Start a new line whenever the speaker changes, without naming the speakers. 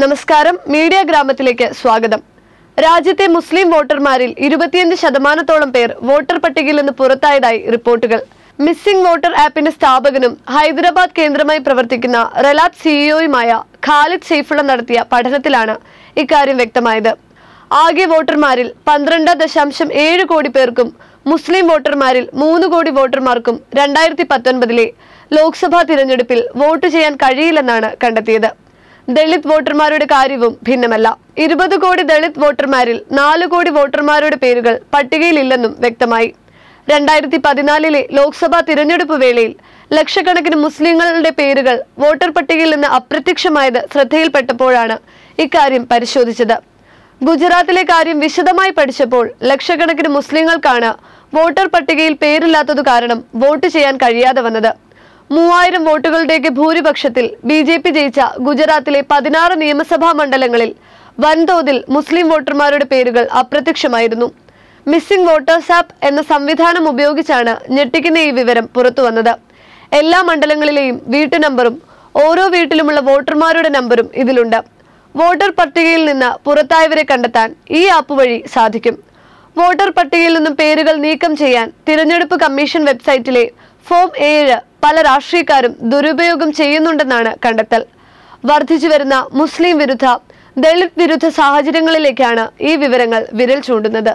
നമസ്കാരം. മീഡിയ ഗ്രാമത്തിലേക്ക് സ്വാഗതം. രാജ്യത്തെ മുസ്ലിം വോട്ടർമാരിൽ ഇരുപത്തിയഞ്ച് ശതമാനത്തോളം പേർ വോട്ടർ പട്ടികയിൽ നിന്ന് പുറത്തായതായി റിപ്പോർട്ടുകൾ. മിസ്സിംഗ് വോട്ടർ ആപ്പിന്റെ സ്ഥാപകനും ഹൈദരാബാദ് കേന്ദ്രമായി പ്രവർത്തിക്കുന്ന റലാത്ത് സിഇഒയുമായ ഖാലിദ് സെയ്ഫുള്ള നടത്തിയ പഠനത്തിലാണ് ഇക്കാര്യം വ്യക്തമായത്. ആകെ വോട്ടർമാരിൽ പന്ത്രണ്ട് ദശാംശം ഏഴ് കോടി പേർക്കും മുസ്ലിം വോട്ടർമാരിൽ മൂന്ന് കോടി വോട്ടർമാർക്കും രണ്ടായിരത്തി പത്തൊൻപതിലെ ലോക്സഭാ തിരഞ്ഞെടുപ്പിൽ വോട്ട് ചെയ്യാൻ കഴിയില്ലെന്നാണ് കണ്ടെത്തിയത്. ദളിത് വോട്ടർമാരുടെ കാര്യവും ഭിന്നമല്ല. ഇരുപത് കോടി ദളിത് വോട്ടർമാരിൽ നാല് കോടി വോട്ടർമാരുടെ പേരുകൾ പട്ടികയിലില്ലെന്നും വ്യക്തമായി. രണ്ടായിരത്തി പതിനാലിലെ ലോക്സഭാ തിരഞ്ഞെടുപ്പ് വേളയിൽ ലക്ഷക്കണക്കിന് മുസ്ലിങ്ങളുടെ പേരുകൾ വോട്ടർ പട്ടികയിൽ നിന്ന് അപ്രത്യക്ഷമായത് ശ്രദ്ധയിൽപ്പെട്ടപ്പോഴാണ് ഇക്കാര്യം പരിശോധിച്ചത്. ഗുജറാത്തിലെ കാര്യം വിശദമായി പഠിച്ചപ്പോൾ ലക്ഷക്കണക്കിന് മുസ്ലിങ്ങൾക്കാണ് വോട്ടർ പട്ടികയിൽ പേരില്ലാത്തതു കാരണം വോട്ട് ചെയ്യാൻ കഴിയാതെ വന്നത്. മൂവായിരം വോട്ടുകളുടെയൊക്കെ ഭൂരിപക്ഷത്തിൽ ബി ജെ പി ജയിച്ച ഗുജറാത്തിലെ പതിനാറ് നിയമസഭാ മണ്ഡലങ്ങളിൽ വൻതോതിൽ മുസ്ലിം വോട്ടർമാരുടെ പേരുകൾ അപ്രത്യക്ഷമായിരുന്നു. മിസ്സിംഗ് വോട്ടേഴ്സ് ആപ്പ് എന്ന സംവിധാനം ഉപയോഗിച്ചാണ് ഞെട്ടിക്കുന്ന ഈ വിവരം പുറത്തുവന്നത് എല്ലാ മണ്ഡലങ്ങളിലെയും വീട്ടു നമ്പറും ഓരോ വീട്ടിലുമുള്ള വോട്ടർമാരുടെ നമ്പറും ഇതിലുണ്ട്. വോട്ടർ പട്ടികയിൽ നിന്ന് പുറത്തായവരെ കണ്ടെത്താൻ ഈ ആപ്പ് വഴി സാധിക്കും. വോട്ടർ പട്ടികയിൽ നിന്നും പേരുകൾ നീക്കം ചെയ്യാൻ തിരഞ്ഞെടുപ്പ് കമ്മീഷൻ വെബ്സൈറ്റിലെ ഫോം ഏഴ് പല രാഷ്ട്രീയക്കാരും ദുരുപയോഗം ചെയ്യുന്നുണ്ടെന്നാണ് കണ്ടെത്തൽ. വർദ്ധിച്ചു വരുന്ന മുസ്ലിം വിരുദ്ധ ദളിത് വിരുദ്ധ സാഹചര്യങ്ങളിലേക്കാണ് ഈ വിവരങ്ങൾ വിരൽ ചൂണ്ടുന്നത്.